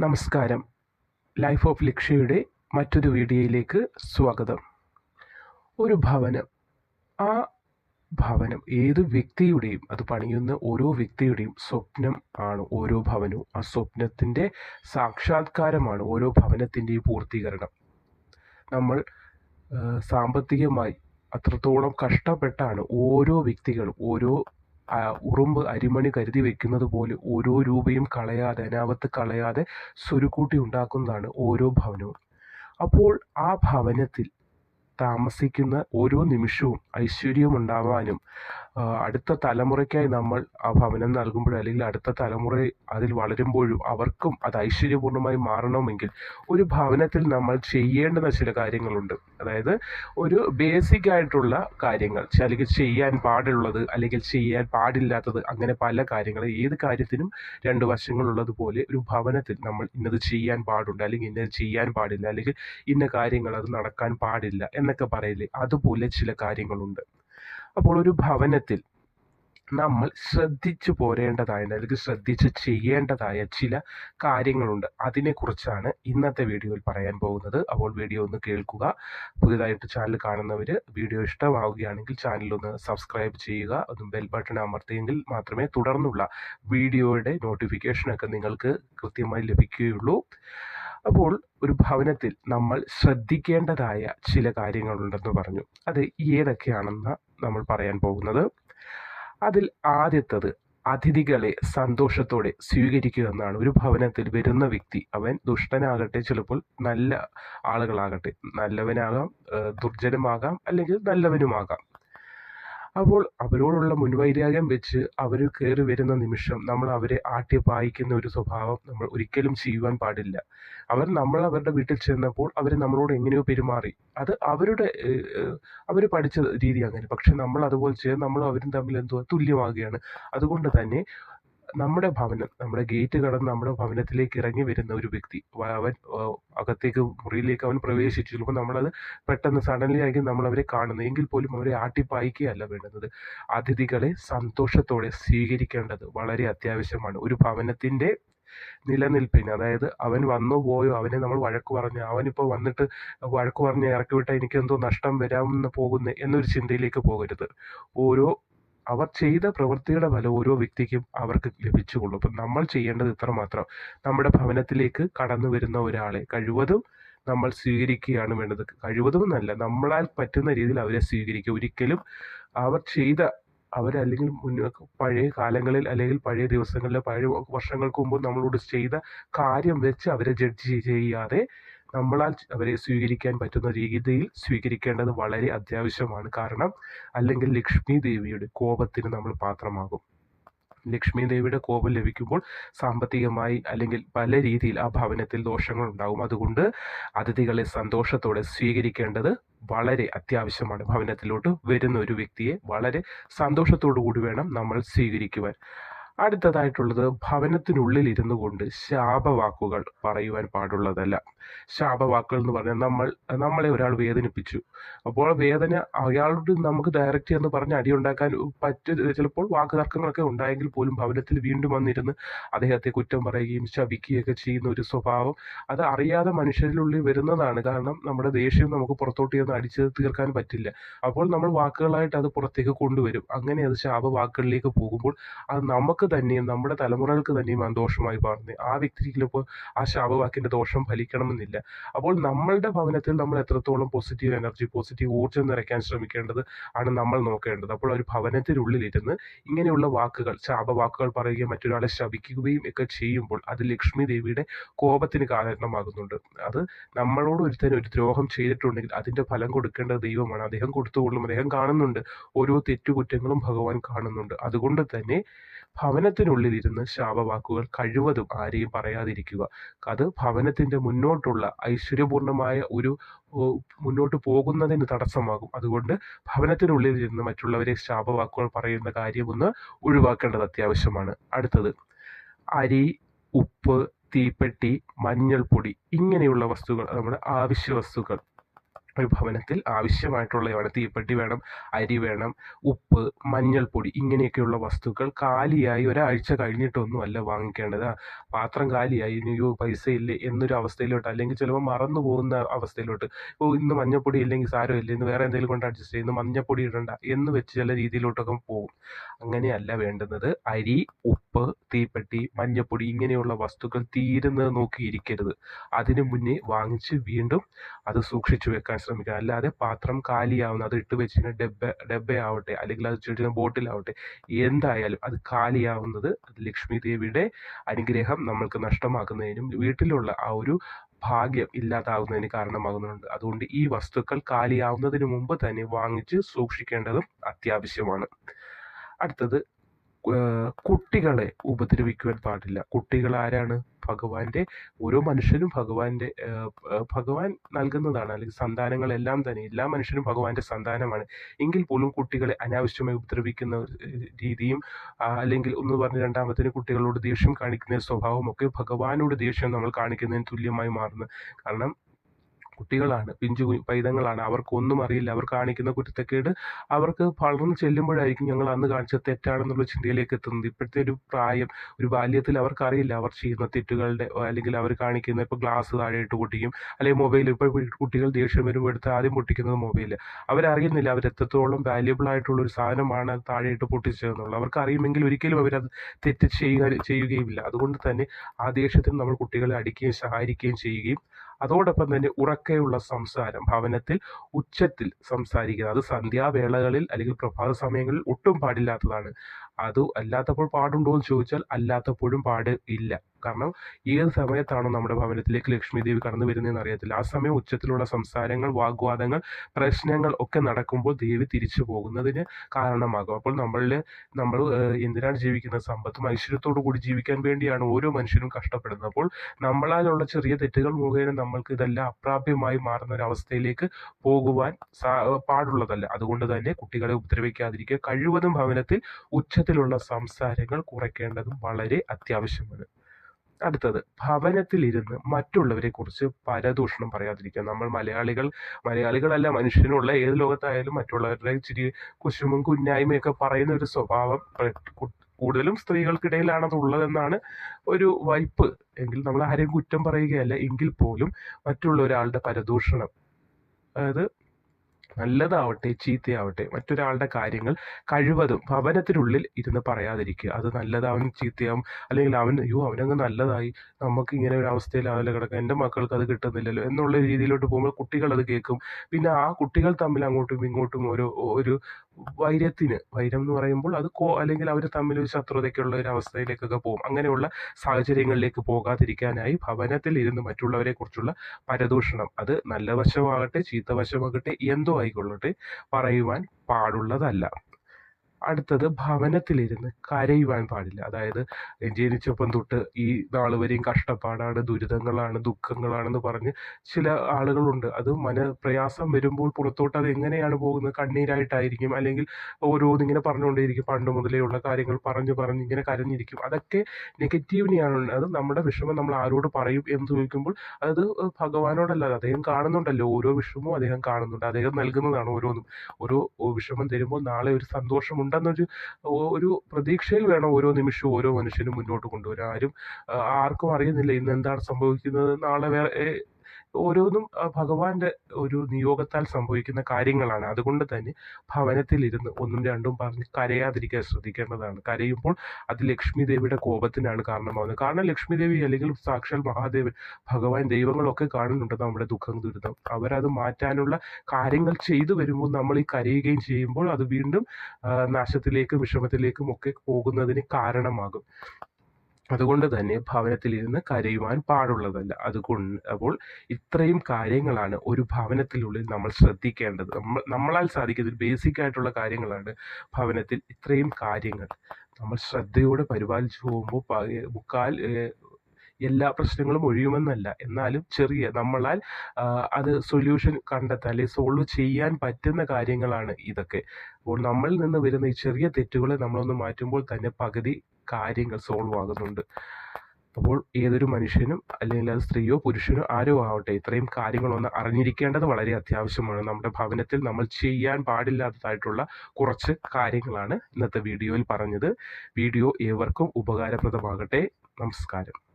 നമസ്കാരം. Life of ലക്ഷ്യയുടെ മറ്റൊരു വീഡിയോയിലേക്ക് സ്വാഗതം. ഒരു ഭവനം. ആ ഭവനം ഏത് വ്യക്തിയുടെയും അത് പണിയുന്ന ഓരോ വ്യക്തിയുടെയും സ്വപ്നം ആണ് ഓരോ ഭവനവും. ആ സ്വപ്നത്തിന്റെ സാക്ഷാത്കാരമാണ് ഓരോ ഭവനത്തിന്റെയും പൂർത്തീകരണം. നമ്മൾ സാമ്പത്തികമായി അത്രത്തോളം കഷ്ടപ്പെട്ടാണ് ഓരോ വ്യക്തികളും ഓരോ ഉറുമ്പ് അരിമണി കരുതി വെക്കുന്നത് പോലെ ഓരോ രൂപയും കളയാതെ അനാവത്ത് കളയാതെ സ്വരുക്കൂട്ടി ഉണ്ടാക്കുന്നതാണ് ഓരോ ഭവനവും. അപ്പോൾ ആ ഭവനത്തിൽ താമസിക്കുന്ന ഓരോ നിമിഷവും ഐശ്വര്യം ഉണ്ടാവാനും ആ, അടുത്ത തലമുറയ്ക്കായി നമ്മൾ ആ ഭവനം നൽകുമ്പോഴും അല്ലെങ്കിൽ അടുത്ത തലമുറ അതിൽ വളരുമ്പോഴും അവർക്കും അത് ഐശ്വര്യപൂർണമായി മാറണമെങ്കിൽ ഒരു ഭവനത്തിൽ നമ്മൾ ചെയ്യേണ്ടുന്ന ചില കാര്യങ്ങളുണ്ട്. അതായത് ഒരു ബേസിക് ആയിട്ടുള്ള കാര്യങ്ങൾ അല്ലെങ്കിൽ ചെയ്യാൻ പാടുള്ളത് അല്ലെങ്കിൽ ചെയ്യാൻ പാടില്ലാത്തത് അങ്ങനെ പല കാര്യങ്ങൾ ഏത് കാര്യത്തിനും രണ്ട് വശങ്ങളുള്ളതുപോലെ ഒരു ഭവനത്തിൽ നമ്മൾ ഇന്നത് ചെയ്യാൻ പാടുണ്ട് അല്ലെങ്കിൽ ഇന്നത് ചെയ്യാൻ പാടില്ല അല്ലെങ്കിൽ ഇന്ന കാര്യങ്ങൾ അത് നടക്കാൻ പാടില്ല എന്നൊക്കെ പറയില്ലേ അതുപോലെ ചില കാര്യങ്ങളുണ്ട്. അപ്പോൾ ഒരു ഭവനത്തിൽ നമ്മൾ ശ്രദ്ധിച്ചു പോരേണ്ടതായ അല്ലെങ്കിൽ ശ്രദ്ധിച്ച് ചെയ്യേണ്ടതായ ചില കാര്യങ്ങളുണ്ട്. അതിനെക്കുറിച്ചാണ് ഇന്നത്തെ വീഡിയോയിൽ പറയാൻ പോകുന്നത്. അപ്പോൾ വീഡിയോ ഒന്ന് കേൾക്കുക. പുതിയതായിട്ട് ചാനൽ കാണുന്നവർ വീഡിയോ ഇഷ്ടമാവുകയാണെങ്കിൽ ചാനൽ ഒന്ന് സബ്സ്ക്രൈബ് ചെയ്യുക. അതും ബെൽ ബട്ടൺ അമർത്തിയെങ്കിൽ മാത്രമേ തുടർന്നുള്ള വീഡിയോയുടെ നോട്ടിഫിക്കേഷനൊക്കെ നിങ്ങൾക്ക് കൃത്യമായി ലഭിക്കുകയുള്ളൂ. അപ്പോൾ ഒരു ഭവനത്തിൽ നമ്മൾ ശ്രദ്ധിക്കേണ്ടതായ ചില കാര്യങ്ങളുണ്ടെന്ന് പറഞ്ഞു. അത് ഏതൊക്കെയാണെന്ന് നമ്മൾ പറയാൻ പോകുന്നത്. അതിൽ ആദ്യത്തത് അതിഥികളെ സന്തോഷത്തോടെ സ്വീകരിക്കുക എന്നാണ്. ഒരു ഭവനത്തിൽ വരുന്ന വ്യക്തി അവൻ ദുഷ്ടനാകട്ടെ ചിലപ്പോൾ നല്ല ആളുകളാകട്ടെ. നല്ലവനാകാം ദുർജനമാകാം അല്ലെങ്കിൽ നല്ലവനുമാകാം. അപ്പോൾ അവരോടുള്ള മുൻവൈരാഗ്യം വെച്ച് അവർ കയറി വരുന്ന നിമിഷം നമ്മൾ അവരെ ആട്ടി പായിക്കുന്ന ഒരു സ്വഭാവം നമ്മൾ ഒരിക്കലും ചെയ്യുവാൻ പാടില്ല. അവർ നമ്മൾ അവരുടെ വീട്ടിൽ ചെന്നപ്പോൾ അവർ നമ്മളോട് എങ്ങനെയോ പെരുമാറി. അത് അവരുടെ അവർ പഠിച്ച രീതി അങ്ങനെ. പക്ഷെ നമ്മൾ അതുപോലെ ചെയ്ത് നമ്മൾ അവരും തമ്മിൽ എന്തോ തുല്യമാകുകയാണ്. അതുകൊണ്ട് തന്നെ നമ്മുടെ ഭവനം നമ്മുടെ ഗേറ്റ് കടന്ന് നമ്മുടെ ഭവനത്തിലേക്ക് ഇറങ്ങി വരുന്ന ഒരു വ്യക്തി അവൻ അകത്തേക്ക് മുറിയിലേക്ക് അവൻ പ്രവേശിച്ചു. ചിലപ്പോൾ നമ്മളത് പെട്ടെന്ന് സഡൻലി ആയിരിക്കും നമ്മൾ അവരെ കാണുന്നത്. എങ്കിൽ പോലും അവരെ ആട്ടിപ്പായിക്കുകയല്ല വേണ്ടുന്നത് അതിഥികളെ സന്തോഷത്തോടെ സ്വീകരിക്കേണ്ടത് വളരെ അത്യാവശ്യമാണ്. ഒരു ഭവനത്തിന്റെ നിലനിൽപ്പിന് അതായത് അവൻ വന്നു പോയോ അവനെ നമ്മൾ വഴക്ക് പറഞ്ഞു അവനിപ്പോൾ വന്നിട്ട് വഴക്ക് പറഞ്ഞ് ഇറക്കി വിട്ടാൽ എനിക്കെന്തോ നഷ്ടം വരാമെന്ന് പോകുന്നു എന്നൊരു ചിന്തയിലേക്ക് പോകരുത്. ഓരോ അവർ ചെയ്ത പ്രവൃത്തിയുടെ ഫലം ഓരോ വ്യക്തിക്കും അവർക്ക് ലഭിച്ചുകൊള്ളും. അപ്പം നമ്മൾ ചെയ്യേണ്ടത് ഇത്ര മാത്രം നമ്മുടെ ഭവനത്തിലേക്ക് കടന്നു വരുന്ന ഒരാളെ കഴിവതും നമ്മൾ സ്വീകരിക്കുകയാണ് വേണ്ടത്. കഴിവതും എന്നല്ല നമ്മളാൽ പറ്റുന്ന രീതിയിൽ അവരെ സ്വീകരിക്കുക. ഒരിക്കലും അവർ ചെയ്ത അവരല്ലെങ്കിൽ പഴയ കാലങ്ങളിൽ അല്ലെങ്കിൽ പഴയ ദിവസങ്ങളിൽ പഴയ വർഷങ്ങൾക്ക് മുമ്പ് നമ്മളോട് ചെയ്ത കാര്യം വെച്ച് അവരെ ജഡ്ജ് ചെയ്യാതെ നമ്മളാൽ അവരെ സ്വീകരിക്കാൻ പറ്റുന്ന രീതിയിൽ സ്വീകരിക്കേണ്ടത് വളരെ അത്യാവശ്യമാണ്. കാരണം അല്ലെങ്കിൽ ലക്ഷ്മി ദേവിയുടെ കോപത്തിന് നമ്മൾ പാത്രമാകും. ലക്ഷ്മി ദേവിയുടെ കോപം ലഭിക്കുമ്പോൾ സാമ്പത്തികമായി അല്ലെങ്കിൽ പല രീതിയിൽ ആ ഭവനത്തിൽ ദോഷങ്ങൾ ഉണ്ടാകും. അതുകൊണ്ട് അതിഥികളെ സന്തോഷത്തോടെ സ്വീകരിക്കേണ്ടത് വളരെ അത്യാവശ്യമാണ്. ഭവനത്തിലോട്ട് വരുന്ന ഒരു വ്യക്തിയെ വളരെ സന്തോഷത്തോടു കൂടി വേണം നമ്മൾ സ്വീകരിക്കുവാൻ. അടുത്തതായിട്ടുള്ളത് ഭവനത്തിനുള്ളിൽ ഇരുന്നു കൊണ്ട് ശാപവാക്കുകൾ പറയുവാൻ പാടുള്ളതല്ല. ശാപവാക്കുകൾ എന്ന് പറഞ്ഞാൽ നമ്മൾ നമ്മളെ ഒരാൾ വേദനിപ്പിച്ചു. അപ്പോൾ വേദന അയാളോട് നമുക്ക് ഡയറക്റ്റ് എന്ന് പറഞ്ഞ് അടിയുണ്ടാക്കാൻ പറ്റ ചിലപ്പോൾ വാക്ക് തർക്കങ്ങളൊക്കെ ഉണ്ടായെങ്കിൽ പോലും ഭവനത്തിൽ വീണ്ടും വന്നിരുന്ന് അദ്ദേഹത്തെ കുറ്റം പറയുകയും ശപിക്കുകയൊക്കെ ചെയ്യുന്ന ഒരു സ്വഭാവം അത് അറിയാതെ മനുഷ്യരിലുള്ളിൽ വരുന്നതാണ്. കാരണം നമ്മുടെ ദേഷ്യം നമുക്ക് പുറത്തോട്ട് ചെന്ന് അടിച്ച് തീർക്കാൻ പറ്റില്ല. അപ്പോൾ നമ്മൾ വാക്കുകളായിട്ട് അത് പുറത്തേക്ക് കൊണ്ടുവരും. അങ്ങനെ അത് ശാപവാക്കുകളിലേക്ക് പോകുമ്പോൾ അത് നമുക്ക് തന്നെയും നമ്മുടെ തലമുറകൾക്ക് തന്നെയും ആ ദോഷമായി മാറുന്നത് ആ വ്യക്തിക്ക് ചിലപ്പോൾ ആ ശാപവാക്കിന്റെ ദോഷം ഫലിക്കണമെന്നില്ല. അപ്പോൾ നമ്മളുടെ ഭവനത്തിൽ നമ്മൾ എത്രത്തോളം പോസിറ്റീവ് എനർജി പോസിറ്റീവ് ഊർജം നിറയ്ക്കാൻ ശ്രമിക്കേണ്ടത് ആണ് നമ്മൾ നോക്കേണ്ടത്. അപ്പോൾ ഒരു ഭവനത്തിനുള്ളിൽ ഇരുന്ന് ഇങ്ങനെയുള്ള വാക്കുകൾ ശാപവാക്കുകൾ പറയുകയും മറ്റൊരാളെ ശപിക്കുകയും ഒക്കെ ചെയ്യുമ്പോൾ അത് ലക്ഷ്മി ദേവിയുടെ കോപത്തിന് കാരണമാകുന്നുണ്ട്. അത് നമ്മളോട് ഒരുത്തൻ ഒരു ദ്രോഹം ചെയ്തിട്ടുണ്ടെങ്കിൽ അതിന്റെ ഫലം കൊടുക്കേണ്ട ദൈവമാണ്. അദ്ദേഹം കൊടുത്തുകൊള്ളും അദ്ദേഹം കാണുന്നുണ്ട്. ഓരോ തെറ്റുകുറ്റങ്ങളും ഭഗവാൻ കാണുന്നുണ്ട്. അതുകൊണ്ട് തന്നെ ഭവനത്തിനുള്ളിൽ ഇരുന്ന് ശാപവാക്കുകൾ കഴിവതും ആരെയും പറയാതിരിക്കുക. അത് ഭവനത്തിന്റെ മുന്നോട്ടുള്ള ഐശ്വര്യപൂർണമായ ഒരു മുന്നോട്ട് പോകുന്നതിന് തടസ്സമാകും. അതുകൊണ്ട് ഭവനത്തിനുള്ളിൽ ഇരുന്ന് മറ്റുള്ളവരെ ശാപവാക്കുകൾ പറയുന്ന കാര്യം ഒന്ന് ഒഴിവാക്കേണ്ടത് അത്യാവശ്യമാണ്. അടുത്തത് അരി ഉപ്പ് തീപ്പെട്ടി മഞ്ഞൾപ്പൊടി ഇങ്ങനെയുള്ള വസ്തുക്കൾ നമ്മുടെ ആവശ്യ വസ്തുക്കൾ ഭവനത്തിൽ ആവശ്യമായിട്ടുള്ളതാണ് തീപ്പെട്ടി വേണം അരി വേണം ഉപ്പ് മഞ്ഞൾപ്പൊടി ഇങ്ങനെയൊക്കെയുള്ള വസ്തുക്കൾ കാലിയായി ഒരാഴ്ച കഴിഞ്ഞിട്ടൊന്നും അല്ല വാങ്ങിക്കേണ്ടത്. പാത്രം കാലിയായി ഇനിയോ പൈസയില്ല എന്നൊരു അവസ്ഥയിലോട്ട് അല്ലെങ്കിൽ ചിലപ്പോൾ മറന്നു പോകുന്ന അവസ്ഥയിലോട്ട്. ഓ ഇന്ന് മഞ്ഞൾപ്പൊടി ഇല്ലെങ്കിൽ സാരമില്ല ഇന്ന് വേറെ എന്തെങ്കിലും കൊണ്ട് അഡ്ജസ്റ്റ് ചെയ്യുന്നു മഞ്ഞൾപ്പൊടി ഇടണ്ട എന്ന് വെച്ച് ചില രീതിയിലോട്ടൊക്കെ പോകും. അങ്ങനെയല്ല വേണ്ടുന്നത് അരി ഉപ്പ് തീപ്പെട്ടി മഞ്ഞൾപ്പൊടി ഇങ്ങനെയുള്ള വസ്തുക്കൾ തീരുന്നത് നോക്കിയിരിക്കരുത്. അതിനു മുന്നേ വാങ്ങിച്ച് വീണ്ടും അത് സൂക്ഷിച്ചു വെക്കാൻ ശ്രമിക്കുക. അല്ലാതെ പാത്രം കാലിയാവുന്ന അത് ഇട്ട് വെച്ചിട്ട് ഡബ്ബ ഡബ്ബയാവട്ടെ അല്ലെങ്കിൽ അത് ചെടിയുടെ ബോട്ടിലാവട്ടെ എന്തായാലും അത് കാലിയാവുന്നത് ലക്ഷ്മി ദേവിയുടെ അനുഗ്രഹം നമ്മൾക്ക് നഷ്ടമാക്കുന്നതിനും വീട്ടിലുള്ള ആ ഒരു ഭാഗ്യം ഇല്ലാതാകുന്നതിന് കാരണമാകുന്നുണ്ട്. അതുകൊണ്ട് ഈ വസ്തുക്കൾ കാലിയാവുന്നതിന് മുമ്പ് തന്നെ വാങ്ങിച്ച് സൂക്ഷിക്കേണ്ടതും അത്യാവശ്യമാണ്. അടുത്തത് കുട്ടികളെ ഉപദ്രവിക്കുവാൻ പാടില്ല. കുട്ടികൾ ആരാണ്? ഭഗവാന്റെ ഓരോ മനുഷ്യനും ഭഗവാന്റെ ഭഗവാൻ നൽകുന്നതാണ്. അല്ലെങ്കിൽ സന്താനങ്ങളെല്ലാം തന്നെ എല്ലാ മനുഷ്യനും ഭഗവാന്റെ സന്താനമാണ്. എങ്കിൽ പോലും കുട്ടികളെ അനാവശ്യമായി ഉപദ്രവിക്കുന്ന രീതിയും അല്ലെങ്കിൽ ഒന്ന് പറഞ്ഞ രണ്ടാമത്തിന് കുട്ടികളോട് ദേഷ്യം കാണിക്കുന്ന സ്വഭാവമൊക്കെ ഭഗവാനോട് ദേഷ്യം നമ്മൾ കാണിക്കുന്നതിന് തുല്യമായി മാറുന്നു. കാരണം കുട്ടികളാണ്. പിഞ്ചു പൈതങ്ങളാണ്. അവർക്കൊന്നും അറിയില്ല. അവർ കാണിക്കുന്ന കുരുത്തക്കേട് അവർക്ക് വളർന്നു ചെല്ലുമ്പോഴായിരിക്കും ഞങ്ങൾ അന്ന് കാണിച്ചത് തെറ്റാണെന്നുള്ള ചിന്തയിലേക്ക് എത്തുന്നത്. ഇപ്പോഴത്തെ ഒരു പ്രായം ഒരു ബാല്യത്തിൽ അവർക്കറിയില്ല അവർ ചെയ്യുന്ന തെറ്റുകളുടെ അല്ലെങ്കിൽ അവർ കാണിക്കുന്ന ഇപ്പോൾ ഗ്ലാസ് താഴെയിട്ട് പൊട്ടിക്കും അല്ലെങ്കിൽ മൊബൈൽ ഇപ്പോൾ കുട്ടികൾ ദേഷ്യം വരുമ്പോൾ എടുത്ത് ആദ്യം പൊട്ടിക്കുന്നത് മൊബൈൽ അവരറിയുന്നില്ല അവർ എത്രത്തോളം വാല്യുബിൾ ആയിട്ടുള്ള ഒരു സാധനമാണ് താഴെയിട്ട് പൊട്ടിച്ചതെന്നുള്ളത്. അവർക്ക് അറിയുമെങ്കിൽ ഒരിക്കലും അവരത് തെറ്റ് ചെയ്യുക ചെയ്യുകയുമില്ല. അതുകൊണ്ട് തന്നെ ആ ദേഷ്യത്തിൽ നമ്മൾ കുട്ടികളെ അടിക്കുകയും സഹായിക്കുകയും ചെയ്യുകയും അതോടൊപ്പം തന്നെ ഉറക്കെയുള്ള സംസാരം ഭവനത്തിൽ ഉച്ചത്തിൽ സംസാരിക്കുക. അത് സന്ധ്യാവേളകളിൽ അല്ലെങ്കിൽ പ്രഭാത സമയങ്ങളിൽ ഒട്ടും പാടില്ലാത്തതാണ്. അത് അല്ലാത്തപ്പോൾ പാടുണ്ടോ എന്ന് ചോദിച്ചാൽ അല്ലാത്തപ്പോഴും പാട് ഇല്ല. കാരണം ഏത് സമയത്താണോ നമ്മുടെ ഭവനത്തിലേക്ക് ലക്ഷ്മി ദേവി കടന്നു വരുന്നതെന്ന് അറിയത്തില്ല. ആ സമയം ഉച്ചത്തിലുള്ള സംസാരങ്ങൾ വാഗ്വാദങ്ങൾ പ്രശ്നങ്ങൾ ഒക്കെ നടക്കുമ്പോൾ ദേവി തിരിച്ചു പോകുന്നതിന് കാരണമാകും. അപ്പോൾ നമ്മളിൽ നമ്മൾ എന്തിനാണ് ജീവിക്കുന്നത്? സമ്പത്തും ഐശ്വര്യത്തോടു കൂടി ജീവിക്കാൻ വേണ്ടിയാണ് ഓരോ മനുഷ്യനും കഷ്ടപ്പെടുന്നത്. അപ്പോൾ നമ്മളാലുള്ള ചെറിയ തെറ്റുകൾ മുഖേന നമ്മൾക്ക് ഇതെല്ലാം അപ്രാപ്യമായി മാറുന്ന ഒരു അവസ്ഥയിലേക്ക് പോകുവാൻ പാടുള്ളതല്ല. അതുകൊണ്ട് തന്നെ കുട്ടികളെ ഉപദ്രവിക്കാതിരിക്കുക. കഴിവതും ഭവനത്തിൽ ഉച്ചത്തിലുള്ള സംസാരങ്ങൾ കുറയ്ക്കേണ്ടതും വളരെ അത്യാവശ്യമാണ്. അടുത്തത് ഭവനത്തിലിരുന്ന് മറ്റുള്ളവരെ കുറിച്ച് പരദൂഷണം പറയാതിരിക്കുക. നമ്മൾ മലയാളികൾ മലയാളികളല്ല മനുഷ്യനുള്ള ഏത് ലോകത്തായാലും മറ്റുള്ളവരുടെ ഇച്ചിരി കുശുമും കുന്നായ്മയൊക്കെ പറയുന്ന ഒരു സ്വഭാവം കൂടുതലും സ്ത്രീകൾക്കിടയിലാണ് അത് ഉള്ളതെന്നാണ് ഒരു വൈപ്പ്. എങ്കിൽ നമ്മൾ ആരെയും കുറ്റം പറയുകയല്ല. എങ്കിൽ പോലും മറ്റുള്ള ഒരാളുടെ പരദൂഷണം. അതായത് നല്ലതാവട്ടെ ചീത്തയാവട്ടെ മറ്റൊരാളുടെ കാര്യങ്ങൾ കഴിവതും ഭവനത്തിനുള്ളിൽ ഇരുന്ന് പറയാതിരിക്കുക. അത് നല്ലതാവും ചീത്തയാവും. അല്ലെങ്കിൽ അവൻ അയ്യോ അവനങ്ങ് നല്ലതായി. നമുക്ക് ഇങ്ങനെ ഒരു അവസ്ഥയിലാവല്ലോ കിടക്കുക എന്റെ മക്കൾക്ക് അത് കിട്ടുന്നില്ലല്ലോ. എന്നുള്ള രീതിയിലോട്ട് പോകുമ്പോൾ കുട്ടികൾ അത് കേൾക്കും. പിന്നെ ആ കുട്ടികൾ തമ്മിൽ അങ്ങോട്ടും ഇങ്ങോട്ടും ഒരു ഒരു വൈരത്തിന് വൈരം എന്ന് പറയുമ്പോൾ അത് കോ അല്ലെങ്കിൽ അവർ തമ്മിൽ ഒരു ശത്രുതയ്ക്കുള്ള ഒരു അവസ്ഥയിലേക്കൊക്കെ പോകും. അങ്ങനെയുള്ള സാഹചര്യങ്ങളിലേക്ക് പോകാതിരിക്കാനായി ഭവനത്തിൽ ഇരുന്ന് മറ്റുള്ളവരെ കുറിച്ചുള്ള പരദൂഷണം അത് നല്ല വശമാകട്ടെ ചീത്ത വശമാകട്ടെ എന്തോ ആയിക്കൊള്ളട്ടെ പറയുവാൻ പാടുള്ളതല്ല. അടുത്തത് ഭവനത്തിലിരുന്ന് കരയുവാൻ പാടില്ല. അതായത് ജനിച്ചപ്പം തൊട്ട് ഈ നാൾ വരെയും കഷ്ടപ്പാടാണ് ദുരിതങ്ങളാണ് ദുഃഖങ്ങളാണെന്ന് പറഞ്ഞ് ചില ആളുകളുണ്ട്. അത് മന പ്രയാസം വരുമ്പോൾ പുറത്തോട്ട് അത് എങ്ങനെയാണ് പോകുന്നത്? കണ്ണീരായിട്ടായിരിക്കും അല്ലെങ്കിൽ ഓരോന്നിങ്ങനെ പറഞ്ഞുകൊണ്ടേയിരിക്കും. പണ്ട് മുതലേ ഉള്ള കാര്യങ്ങൾ പറഞ്ഞു പറഞ്ഞ് ഇങ്ങനെ കരഞ്ഞിരിക്കും. അതൊക്കെ നെഗറ്റീവിനെയാണ് അത് നമ്മുടെ വിഷമം നമ്മൾ ആരോട് പറയും എന്ന് ചോദിക്കുമ്പോൾ അത് ഭഗവാനോടല്ല അദ്ദേഹം കാണുന്നുണ്ടല്ലോ. ഓരോ വിഷമവും അദ്ദേഹം കാണുന്നുണ്ട്. അദ്ദേഹം നൽകുന്നതാണ് ഓരോന്നും. ഓരോ വിഷമം തരുമ്പോൾ നാളെ ഒരു സന്തോഷം ഉണ്ടെന്നൊരു ഒരു പ്രതീക്ഷയിൽ വേണം ഓരോ നിമിഷവും ഓരോ മനുഷ്യനും മുന്നോട്ട് കൊണ്ടുവരാൻ. ആരും ആർക്കും അറിയുന്നില്ല ഇന്ന് എന്താണ് സംഭവിക്കുന്നത് നാളെ വേറെ ഓരോന്നും ഭഗവാന്റെ ഒരു നിയോഗത്താൽ സംഭവിക്കുന്ന കാര്യങ്ങളാണ്. അതുകൊണ്ട് തന്നെ ഭവനത്തിലിരുന്ന് ഒന്നും രണ്ടും പറഞ്ഞ് കരയാതിരിക്കാൻ ശ്രദ്ധിക്കേണ്ടതാണ്. കരയുമ്പോൾ അത് ലക്ഷ്മി ദേവിയുടെ കോപത്തിനാണ് കാരണമാവുന്നത്. കാരണം ലക്ഷ്മി ദേവി അല്ലെങ്കിൽ സാക്ഷാൽ മഹാദേവൻ ഭഗവാൻ ദൈവങ്ങളൊക്കെ കാണുന്നുണ്ട് നമ്മുടെ ദുഃഖം ദുരിതം. അവരത് മാറ്റാനുള്ള കാര്യങ്ങൾ ചെയ്തു വരുമ്പോൾ നമ്മൾ ഈ കരയുകയും ചെയ്യുമ്പോൾ അത് വീണ്ടും നാശത്തിലേക്കും വിഷമത്തിലേക്കും ഒക്കെ പോകുന്നതിന് കാരണമാകും. അതുകൊണ്ട് തന്നെ ഭവനത്തിലിരുന്ന് കരയുവാൻ പാടുള്ളതല്ല. അതുകൊണ്ട് അപ്പോൾ ഇത്രയും കാര്യങ്ങളാണ് ഒരു ഭവനത്തിനുള്ളിൽ നമ്മൾ ശ്രദ്ധിക്കേണ്ടത്. നമ്മൾ നമ്മളാൽ സാധിക്കുന്ന ബേസിക് ആയിട്ടുള്ള കാര്യങ്ങളാണ് ഭവനത്തിൽ ഇത്രയും കാര്യങ്ങൾ. നമ്മൾ ശ്രദ്ധയോടെ പരിപാലിച്ചു പോകുമ്പോൾ മുക്കാൽ എല്ലാ പ്രശ്നങ്ങളും ഒഴിയുമെന്നല്ല. എന്നാലും ചെറിയ നമ്മളാൽ അത് സൊല്യൂഷൻ കണ്ടെത്താൻ അല്ലെങ്കിൽ സോൾവ് ചെയ്യാൻ പറ്റുന്ന കാര്യങ്ങളാണ് ഇതൊക്കെ. അപ്പോൾ നമ്മളിൽ നിന്ന് വരുന്ന ഈ ചെറിയ തെറ്റുകളെ നമ്മളൊന്ന് മാറ്റുമ്പോൾ തന്നെ പകുതി കാര്യങ്ങൾ സോൾവ് ആകുന്നുണ്ട്. അപ്പോൾ ഏതൊരു മനുഷ്യനും അല്ലെങ്കിൽ അത് സ്ത്രീയോ പുരുഷനോ ആരോ ആവട്ടെ ഇത്രയും കാര്യങ്ങളൊന്ന് അറിഞ്ഞിരിക്കേണ്ടത് വളരെ അത്യാവശ്യമാണ്. നമ്മുടെ ഭവനത്തിൽ നമ്മൾ ചെയ്യാൻ പാടില്ലാത്തതായിട്ടുള്ള കുറച്ച് കാര്യങ്ങളാണ് ഇന്നത്തെ വീഡിയോയിൽ പറഞ്ഞത്. വീഡിയോ ഏവർക്കും ഉപകാരപ്രദമാകട്ടെ. നമസ്കാരം.